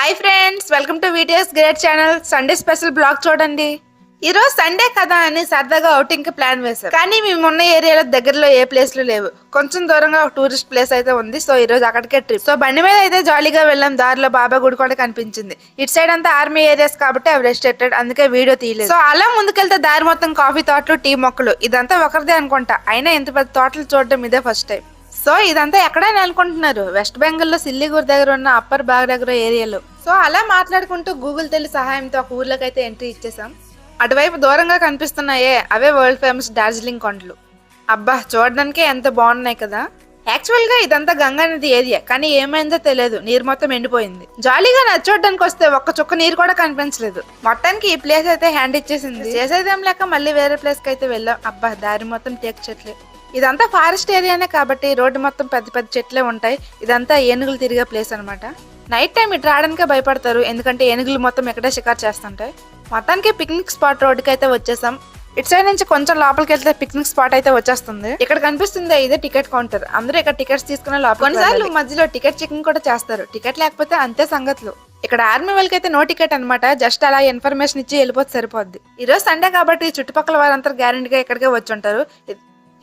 Hi friends welcome to videos great channel Sunday special blog చూడండి. ఈరోజు Sunday కదా అని సరదాగా outing కి ప్లాన్ వేశారు. కానీ మేము ఉన్న ఏరియాలో దగ్గరలో ఏ ప్లేస్లు లేవు. కొంచెం దూరంగా ఒక టూరిస్ట్ ప్లేస్ అయితే ఉంది. సో ఈ రోజు అక్కడికే ట్రిప్ సో బండి మీద అయితే జాలీగా వెళ్ళాం. దారిలో బాబా గుడి కూడా కనిపించింది. ఇటు సైడ్ అంతా ఆర్మీ ఏరియాస్ కాబట్టి అవి రెస్ట్రిక్టెడ్ అందుకే వీడియో తీయలేదు. సో అలా ముందుకెళ్తే దారి మొత్తం కాఫీ తోటలు టీ మొక్కలు. ఇదంతా ఒకరిదే అనుకుంటా. అయినా ఇంత పెద్ద తోటలు చూడడం ఇదే ఫస్ట్ టైం సో ఇదంతా ఎక్కడని అనుకుంటున్నారు. వెస్ట్ బెంగాల్లో సిల్లిగూర్ దగ్గర ఉన్న అప్పర్ బాగ్ దగ్గర ఏరియాలో సో అలా మాట్లాడుకుంటూ గూగుల్ తెలి సహాయంతో ఒక ఊర్లోకి అయితే ఎంట్రీ ఇచ్చేసాం అటువైపు దూరంగా కనిపిస్తున్నాయే అవే వరల్డ్ ఫేమస్ డార్జిలింగ్ కొండలు. అబ్బా చూడడానికే ఎంత బాగున్నాయి కదా. యాక్చువల్గా ఇదంతా గంగా నది ఏరియా కానీ ఏమైందో తెలియదు. నీరు మొత్తం ఎండిపోయింది. జాలీగా నది చూడడానికి వస్తే ఒక్క చుక్క నీరు కూడా కనిపించలేదు. మొత్తానికి ఈ ప్లేస్ అయితే హ్యాండ్ ఇచ్చేసింది. చేసేదేం లేక మళ్ళీ వేరే ప్లేస్కి అయితే వెళ్ళాం. అబ్బా దారి మొత్తం టేక్ చెట్లే. ఇదంతా ఫారెస్ట్ ఏరియానే కాబట్టి రోడ్డు మొత్తం పెద్ద పెద్ద చెట్లే ఉంటాయి. ఇదంతా ఏనుగులు తిరిగే ప్లేస్ అన్నమాట. నైట్ టైం ఇటు రావడానికే భయపడతారు. ఎందుకంటే ఏనుగులు మొత్తం ఎక్కడే షికారు చేస్తుంటాయి. మొత్తానికి పిక్నిక్ స్పాట్ రోడ్డుకి అయితే వచ్చేసాం. ఇటు సైడ్ నుంచి కొంచెం లోపలికి వెళ్తే పిక్నిక్ స్పాట్ అయితే వచ్చేస్తుంది. ఇక్కడ కనిపిస్తుంది ఇదే టికెట్ కౌంటర్ అందరూ ఇక్కడ టికెట్స్ తీసుకునే లోపల కొన్నిసార్లు మధ్యలో టికెట్ చెకింగ్ కూడా చేస్తారు. టికెట్ లేకపోతే అంతే సంగతులు. ఇక్కడ ఆర్మీ వాళ్ళకి అయితే నో టికెట్ అనమాట జస్ట్ అలా ఇన్ఫర్మేషన్ ఇచ్చి వెళ్ళిపోతే సరిపోద్ది. ఈ రోజు సండే కాబట్టి చుట్టుపక్కల వారంతా గ్యారెంటీగా ఇక్కడికే వచ్చి ఉంటారు.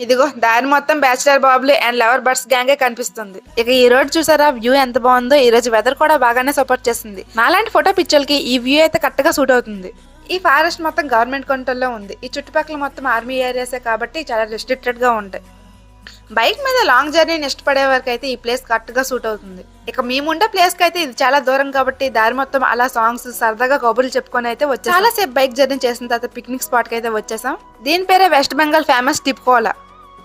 ఇదిగో దారి మొత్తం బ్యాచిలర్ బాబులు అండ్ లవర్ బర్డ్స్ గ్యాంగే కనిపిస్తుంది. ఇక ఈ రోజు చూసారా? వ్యూ ఎంత బాగుందో? ఈ రోజు వెదర్ కూడా బాగానే సపోర్ట్ చేస్తుంది నాలాంటి ఫోటో పిక్చర్కి ఈ వ్యూ అయితే కరెక్ట్గా సూట్ అవుతుంది. ఈ ఫారెస్ట్ మొత్తం గవర్నమెంట్ కంట్రోల్లో ఉంది. ఈ చుట్టుపక్కల మొత్తం ఆర్మీ ఏరియాసే కాబట్టి చాలా రెస్ట్రిక్టెడ్గా ఉంటాయి. బైక్ మీద లాంగ్ జర్నీని ఇష్టపడే వరకు అయితే ఈ ప్లేస్ కరెక్ట్గా సూట్ అవుతుంది. ఇక మేముండే ప్లేస్కి అయితే ఇది చాలా దూరం కాబట్టి దారి మొత్తం అలా సాంగ్స్ సరదాగా కబుర్లు చెప్పుకొని అయితే వచ్చాం చాలా సేపు బైక్ జర్నీ చేసిన తర్వాత పిక్నిక్ స్పాట్కి అయితే వచ్చేసాం. దీని పేరే వెస్ట్ బెంగాల్ ఫేమస్ టిప్ కోలా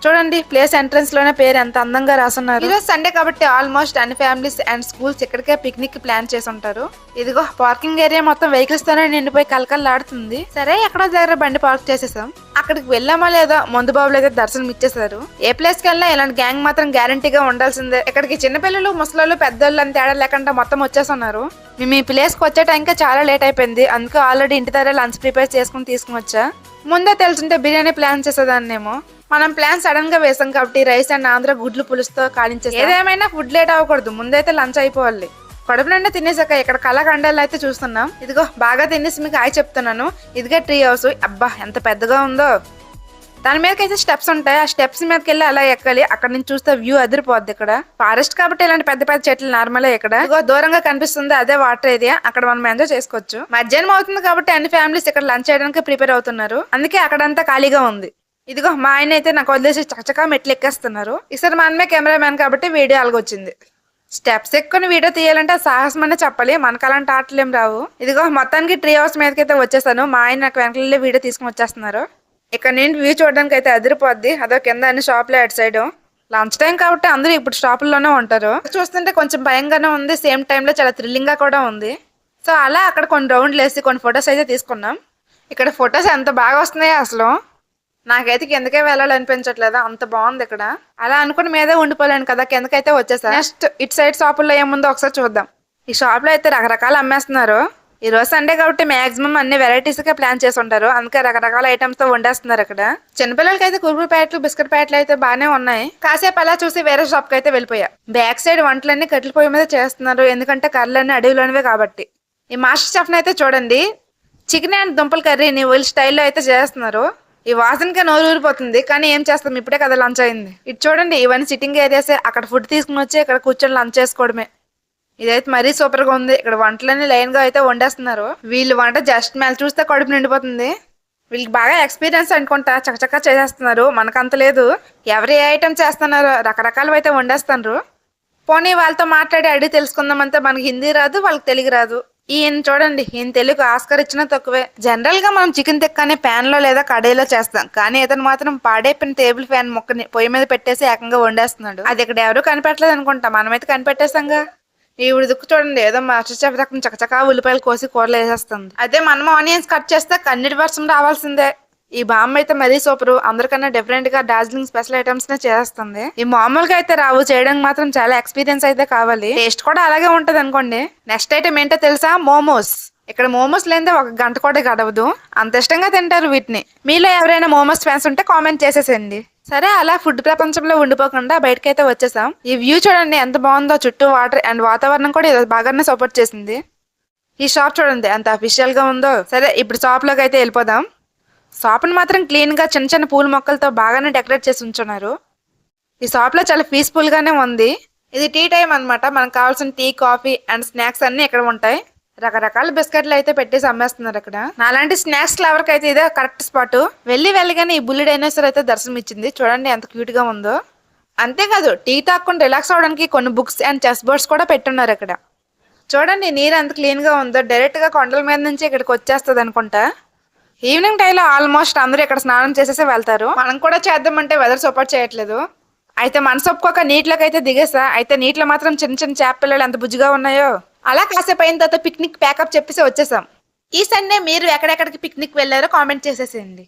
చూడండి ప్లేస్ ఎంట్రన్స్లోనే పేరు ఎంత అందంగా రాసున్నారు. ఈరోజు సండే కాబట్టి ఆల్మోస్ట్ అన్ని ఫ్యామిలీస్ అండ్ స్కూల్స్ ఇక్కడికే పిక్నిక్ ప్లాన్ చేసి ఉంటారు. ఇదిగో పార్కింగ్ ఏరియా మొత్తం వెహికల్స్ తోనే నిండిపోయి కలకల్లాడుతుంది సరే ఎక్కడో దగ్గర బండి పార్క్ చేసేసాం. అక్కడికి వెళ్ళామా లేదా? మందు బాబులు అయితే దర్శనం ఇచ్చేసారు ఏ ప్లేస్కి వెళ్ళినా ఇలాంటి గ్యాంగ్ మాత్రం గ్యారంటీగా ఉండాల్సిందే. ఇక్కడికి చిన్నపిల్లలు ముసలోళ్ళు పెద్దోళ్ళు అని తేడా లేకుండా మొత్తం వచ్చేస్తున్నారు. మేము ఈ ప్లేస్కి వచ్చే టైంకి చాలా లేట్ అయిపోయింది. అందుకే ఆల్రెడీ ఇంటి దగ్గర లంచ్ ప్రిపేర్ చేసుకుని తీసుకుని వచ్చా. ముందే తెలుసుంటే బిర్యానీ ప్లాన్ చేసేదాన్నేమో. మనం ప్లాన్ సడన్గా వేసాం కాబట్టి రైస్ అండ్ ఆంధ్ర గుడ్లు పులుసుతో కాలించేసాం ఏదేమైనా ఫుడ్ లేట్ అవ్వకూడదు. ముందైతే లంచ్ అయిపోవాలి. కడుపు నిండా తినేసాక ఇక్కడ కళ్ళ కండాలు అయితే చూస్తున్నాం. ఇదిగో బాగా తినేసి మీకు హాయ్ చెప్తున్నాను. ఇదిగే ట్రీ హౌస్. అబ్బా ఎంత పెద్దగా ఉందో. దాని మీదకైతే స్టెప్స్ ఉంటాయి. ఆ స్టెప్స్ మీదకి వెళ్ళి అలా ఎక్కాలి. అక్కడ నుంచి చూస్తే వ్యూ అదిరిపోద్ది ఇక్కడ. ఫారెస్ట్ కాబట్టి ఇలాంటి పెద్ద పెద్ద చెట్లు నార్మల్ ఇక్కడ. ఇదిగో దూరంగా కనిపిస్తుంది అదే వాటర్ ఏరియా. అక్కడ మనం ఎంజాయ్ చేసుకోవచ్చు. మధ్యాహ్నం అవుతుంది కాబట్టి అన్ని ఫ్యామిలీస్ ఇక్కడ లంచ్ చేయడానికి ప్రిపేర్ అవుతున్నారు. అందుకే అక్కడంతా ఖాళీగా ఉంది. ఇదిగో మా ఆయన అయితే నాకు వదిలేసి చకచకా మెట్లు ఎక్కేస్తున్నారు. ఈసారి మా అన్నమే కెమెరామ్యాన్ కాబట్టి వీడియో అలాగొచ్చింది. స్టెప్స్ ఎక్కుని వీడియో తీయాలంటే సాహసం అనే చెప్పాలి. మనకు అలాంటి ఆటలు ఏం రావు. ఇదిగో మొత్తానికి ట్రీ హౌస్ మీదకి అయితే వచ్చేసాను. మా ఆయన నాకు వెనకలే వీడియో తీసుకుని వచ్చేస్తున్నారు. ఇక్కడ నేను వ్యూ చూడడానికి అయితే అదిరిపోద్ది. అదో కింద అన్ని షాప్లే అటు సైడ్. లంచ్ టైం కాబట్టి అందరూ ఇప్పుడు షాపుల్లోనే ఉంటారు. చూస్తుంటే కొంచెం భయంగానే ఉంది. సేమ్ టైంలో చాలా థ్రిల్లింగ్గా కూడా ఉంది. సో అలా అక్కడ కొన్ని రౌండ్లు వేసి కొన్ని ఫొటోస్ అయితే తీసుకున్నాం. ఇక్కడ ఫొటోస్ ఎంత బాగా వస్తున్నాయో అసలు. నాకైతే కిందకే వెళ్ళాలనిపించట్లేదు? అంత బాగుంది ఇక్కడ. అలా అనుకుని మీదే ఉండిపోలేను కదా కిందకైతే వచ్చేసా? నెక్స్ట్ ఇటు సైడ్ షాపుల్లో ఏముందో ఒకసారి చూద్దాం. ఈ షాప్లో అయితే రకరకాలు అమ్మేస్తున్నారు. ఈ రోజు సండే కాబట్టి మాక్సిమం అన్ని వెరైటీస్గా ప్లాన్ చేసి ఉంటారు. అందుకే రకరకాల ఐటమ్స్తో వండేస్తున్నారు ఇక్కడ. చిన్నపిల్లలకి అయితే కురుకురు ప్యాకెట్లు బిస్కెట్ ప్యాకెట్లు అయితే బాగానే ఉన్నాయి. కాసేపు అలా చూసి వేరే షాప్కి అయితే వెళ్ళిపోయా. బ్యాక్ సైడ్ వంటలన్నీ కట్టెల పొయ్యి మీద చేస్తున్నారు. ఎందుకంటే కర్రలన్నీ అడవిలోనివే కాబట్టి. ఈ మాస్టర్ షెఫ్ అయితే చూడండి. చికెన్ అండ్ దుంపల కర్రీని వీళ్ళ స్టైల్లో అయితే చేస్తున్నారు. ఈ వాసనకే నోరు ఊరిపోతుంది. కానీ ఏం చేస్తాం? ఇప్పుడే కదా లంచ్ అయింది. ఇటు చూడండి ఇవన్నీ సిట్టింగ్ ఏరియాసే అక్కడ ఫుడ్ తీసుకుని వచ్చి ఇక్కడ కూర్చొని లంచ్ చేసుకోవడమే. ఇదైతే మరీ సూపర్గా ఉంది. ఇక్కడ వంటలన్నీ లైన్గా అయితే వండేస్తున్నారు. వీళ్ళు వంట జస్ట్ మేల చూస్తే కడుపు నిండిపోతుంది. వీళ్ళకి బాగా ఎక్స్పీరియన్స్ అనుకుంటా. చకచకా చేసేస్తున్నారు. మనకంత లేదు. ఎవరు ఏ ఐటమ్ చేస్తున్నారు రకరకాలు అయితే వండేస్తున్నారు. పోనీ వాళ్ళతో మాట్లాడి అడిగి తెలుసుకుందామంటే మనకి హిందీ రాదు వాళ్ళకి తెలుగు రాదు. ఈయన చూడండి ఈయన తెలుగు ఆస్కర్ ఇచ్చినా తక్కువే. జనరల్గా మనం చికెన్ తిక్కని ప్యాన్లో లేదా కడాయిలో చేస్తాం. కానీ ఇతను మాత్రం పాడైపోయిన టేబుల్ ఫ్యాన్ ముక్కని పొయ్యి మీద పెట్టేసి ఏకంగా వండేస్తున్నాడు. అది ఇక్కడ ఎవరు కనిపెట్టలేదు అనుకుంటా. మనమైతే కనిపెట్టేస్తాంగా. ఈవిడ దుక్కు చూడండి ఏదో మాస్టర్ చెఫ్ రకం చకచకా ఉల్లిపాయలు కోసి కూరలు వేసేస్తుంది. అదే మనం ఆనియన్స్ కట్ చేస్తే కన్నీటి వర్షం రావాల్సిందే. ఈ బామ్మ అయితే మరీ సూపర్. అందరికన్నా డిఫరెంట్గా డార్జిలింగ్ స్పెషల్ ఐటమ్స్ నే చేస్తుంది. ఈ మామూలుగా అయితే రావు చేయడం మాత్రం చాలా ఎక్స్పీరియన్స్ అయితే కావాలి. టేస్ట్ కూడా అలాగే ఉంటది అనుకోండి. నెక్స్ట్ ఐటమ్ ఏంటో తెలుసా? మోమోస్ ఇక్కడ మోమోస్ లేనిదే ఒక గంట కూడా గడవదు. అంత ఇష్టంగా తింటారు వీటిని. మీలో ఎవరైనా మోమోస్ ఫ్యాన్స్ ఉంటే కామెంట్ చేసేసేయండి. సరే అలా ఫుడ్ ప్రపంచంలో ఉండిపోకుండా బయటకైతే వచ్చేసాం. ఈ వ్యూ చూడండి ఎంత బాగుందో. చుట్టూ వాటర్ అండ్ వాతావరణం కూడా బాగానే సపోర్ట్ చేసింది. ఈ షాప్ చూడండి ఎంత అఫీషియల్గా ఉందో. సరే ఇప్పుడు షాప్లోకి అయితే వెళ్ళిపోదాం. షాప్ని మాత్రం క్లీన్గా చిన్న చిన్న పూల మొక్కలతో బాగానే డెకరేట్ చేసి ఉంచున్నారు. ఈ షాప్లో చాలా పీస్ఫుల్గానే ఉంది. ఇది టీ టైం అన్నమాట. మనకు కావాల్సిన టీ కాఫీ అండ్ స్నాక్స్ అన్నీ ఇక్కడ ఉంటాయి. రకరకాల బిస్కెట్లు అయితే పెట్టేసి అమ్మేస్తున్నారు ఇక్కడ. నాలాంటి స్నాక్స్ లవర్కి అయితే ఇదే కరెక్ట్ స్పాట్. వెళ్ళి వెళ్ళగానే ఈ బుల్లి డైనోసర్ అయితే దర్శనం ఇచ్చింది. చూడండి ఎంత క్యూట్గా ఉందో. అంతేకాదు టీ తాక్కుండా రిలాక్స్ అవడానికి కొన్ని బుక్స్ అండ్ చెస్ బోర్డ్స్ కూడా పెట్టున్నారు ఇక్కడ. చూడండి నీరు ఎంత క్లీన్గా ఉందో. డైరెక్ట్గా కొండల మీద నుంచి ఇక్కడికి వచ్చేస్తుంది అనుకుంటా. ఈవినింగ్ టైంలో ఆల్మోస్ట్ అందరూ ఇక్కడ స్నానం చేసేసి వెళ్తారు. మనం కూడా చేద్దామంటే వెదర్ సపోర్ట్ చేయట్లేదు. అయితే మనసు ఒప్పుకోక నీటిలోకి అయితే దిగేసా. అయితే నీటిలో మాత్రం చిన్న చిన్న చేపపిల్లలు ఎంత బుజ్జిగా ఉన్నాయో. అలా కాసేపు అయిన తర్వాత పిక్నిక్ ప్యాకప్ చెప్పేసి వచ్చేసాం. ఈ సండే మీరు ఎక్కడెక్కడికి పిక్నిక్ వెళ్ళారో కామెంట్ చేసేసేయండి.